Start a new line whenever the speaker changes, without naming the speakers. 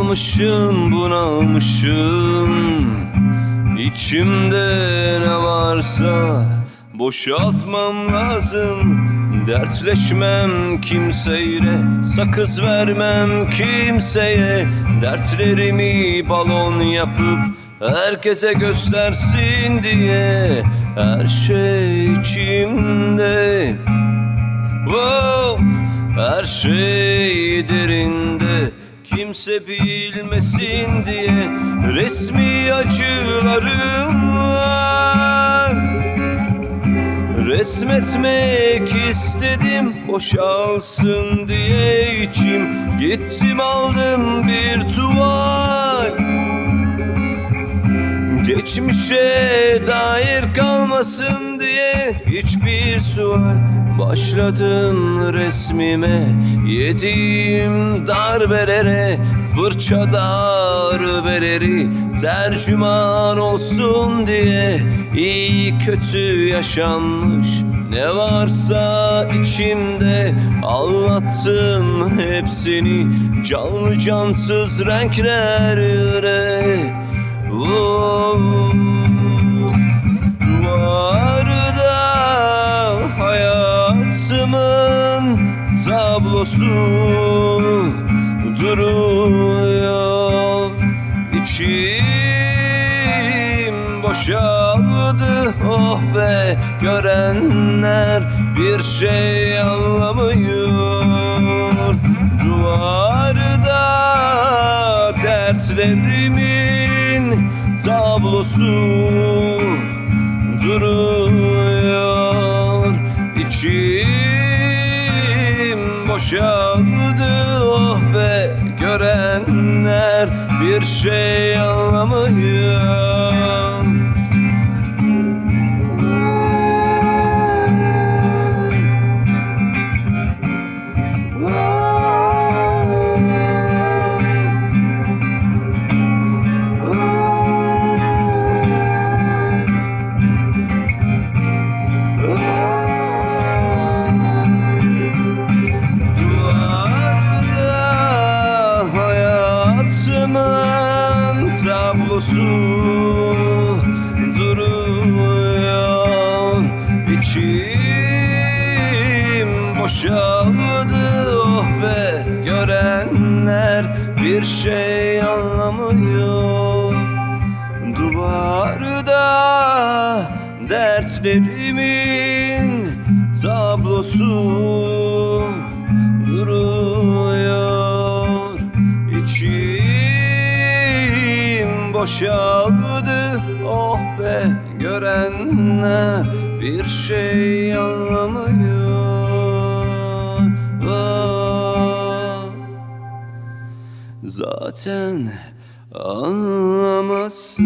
Bunalmışım bunalmışım. İçimde ne varsa boşaltmam lazım. Dertleşmem kimseyle Sakız vermem kimseye. Dertlerimi balon yapıp Herkese göstersin diye. Her şey içimde. Wow, her şey Kimse bilmesin diye Resmi acılarım var. Resmetmek istedim boşalsın diye içim Gittim aldım bir tuval Geçmişe dair kalmasın diye hiçbir sual Başladım resmime. Yediğim darbelere Fırça darbeleri Tercüman olsun diye iyi kötü yaşanmış Ne varsa içimde Anlattım hepsini. Canlı cansız renklere hayatımın tablosu duruyor. İçim boşaldı oh be görenler bir şey anlamıyor. Duvarda dertlerimin tablosu duruyor. İçim boşaldı oh be görenler bir şey anlamıyor tablosu duruyor. İçim boşaldı oh be. Görenler bir şey anlamıyor. Duvarda dertlerimin tablosu duruyor boşaldı oh be görenler bir şey anlamıyor. Zaten anlamazsın